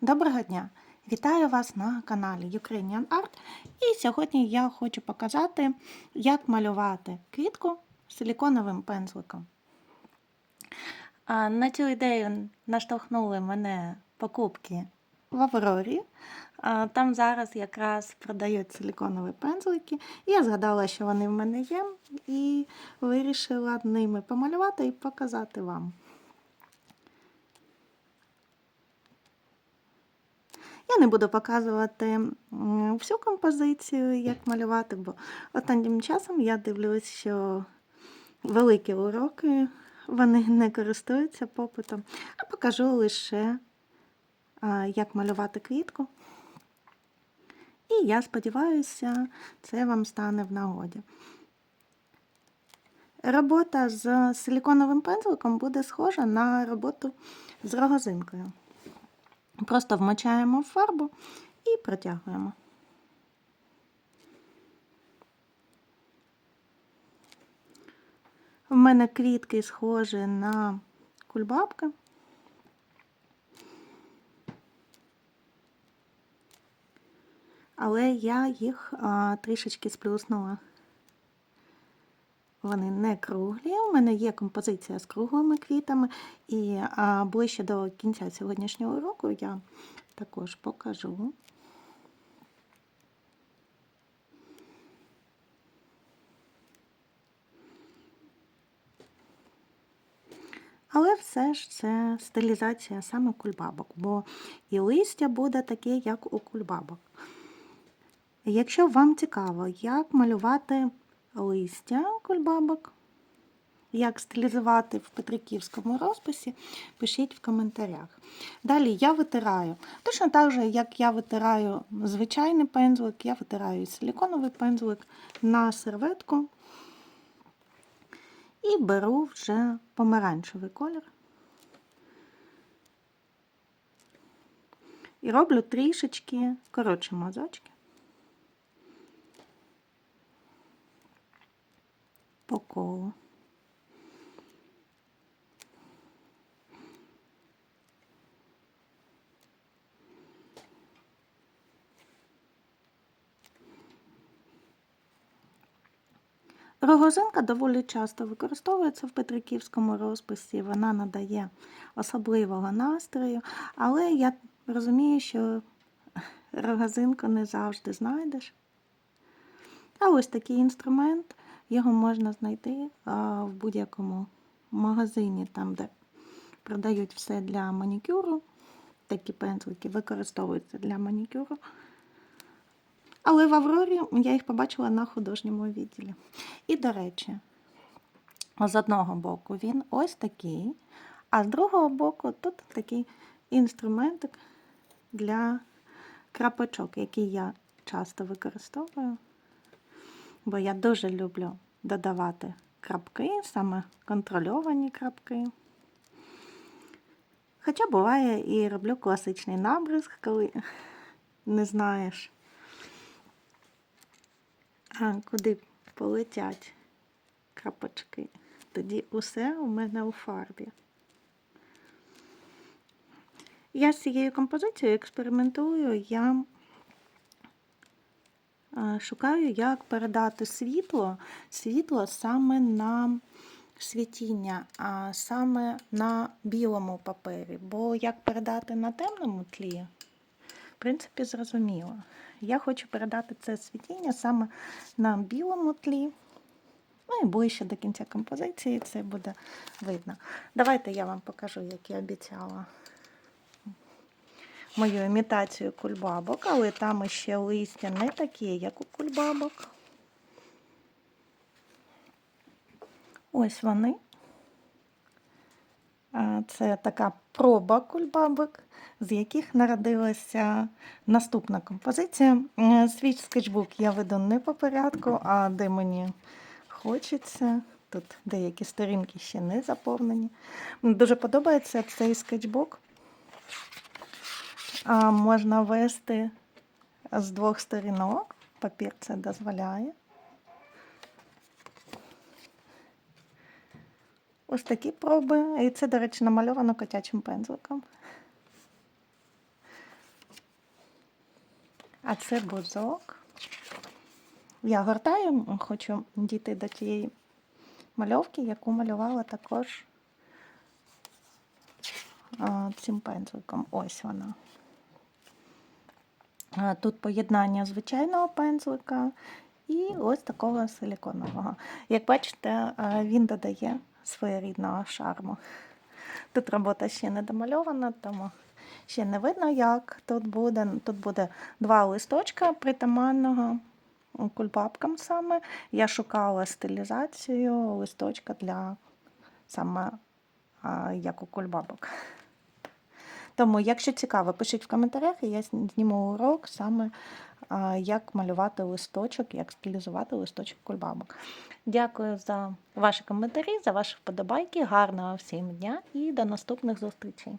Доброго дня! Вітаю вас на каналі Ukrainian Art. І сьогодні я хочу показати, як малювати квітку силіконовим пензликом. На цю ідею наштовхнули мене покупки в Аврорі. Там зараз якраз продають силіконові пензлики. Я згадала, що вони в мене є, і вирішила ними помалювати і показати вам. Я не буду показувати всю композицію, як малювати, бо останнім часом я дивлюсь, що великі уроки вони не користуються попитом, а покажу лише, як малювати квітку. І я сподіваюся, це вам стане в нагоді. Робота з силіконовим пензликом буде схожа на роботу з рогозинкою. Просто вмочаємо в фарбу і протягуємо. В мене квітки схожі на кульбабки. Але я їх а, трішечки сплюснула. Вони не круглі. У мене є композиція з круглими квітами, і ближче до кінця сьогоднішнього уроку я також покажу. Але все ж це стилізація саме кульбабок, бо і листя буде таке, як у кульбабок. Якщо вам цікаво, як малювати листя кульбабок, як стилізувати в петриківському розписі, пишіть в коментарях. Далі я витираю. Точно так же, як я витираю звичайний пензлик, я витираю силіконовий пензлик на серветку і беру вже помаранчевий колір. І роблю трішечки коротші мазочки. По. Рогозинка доволі часто використовується в петриківському розписі, вона надає особливого настрою, але я розумію, що рогозинку не завжди знайдеш. А ось такий інструмент його можна знайти в будь-якому магазині, там, де продають все для манікюру. Такі пензлики використовуються для манікюру. Але в Аврорі я їх побачила на художньому відділі. І, до речі, з одного боку він ось такий, а з другого боку тут такий інструментик для крапочок, який я часто використовую бо я дуже люблю додавати крапки, саме контрольовані крапки. Хоча буває і роблю класичний набризк, коли не знаєш, куди полетять крапочки. Тоді усе у мене у фарбі. Я з цією композицією експериментую, я шукаю, як передати світло, світло саме на світіння, а саме на білому папері. Бо як передати на темному тлі, в принципі, зрозуміло. Я хочу передати це світіння саме на білому тлі. Ну і ближче до кінця композиції це буде видно. Давайте я вам покажу, як я обіцяла мою імітацію кульбабок, але там ще листя не таке, як у кульбабок. Ось вони. Це така проба кульбабок, з яких народилася наступна композиція. Свій скетчбук я веду не по порядку, а де мені хочеться. Тут деякі сторінки ще не заповнені. Дуже подобається цей скетчбук можна вести з двох сторінок. Папір це дозволяє. Ось такі проби. І це, до речі, намальовано котячим пензликом. А це бузок. Я гортаю, хочу дійти до тієї мальовки, яку малювала також а, цим пензликом. Ось вона. А, Тут поєднання звичайного пензлика і ось такого силіконового. Як бачите, він додає своєрідного шарму. Тут робота ще не домальована, тому ще не видно, як тут буде. Тут буде два листочка притаманного кульбабкам саме. Я шукала стилізацію листочка для саме як у кульбабок. Тому, якщо цікаво, пишіть в коментарях, і я зніму урок саме як малювати листочок, як стилізувати листочок кульбабок. Дякую за ваші коментарі, за ваші вподобайки. Гарного всім дня і до наступних зустрічей!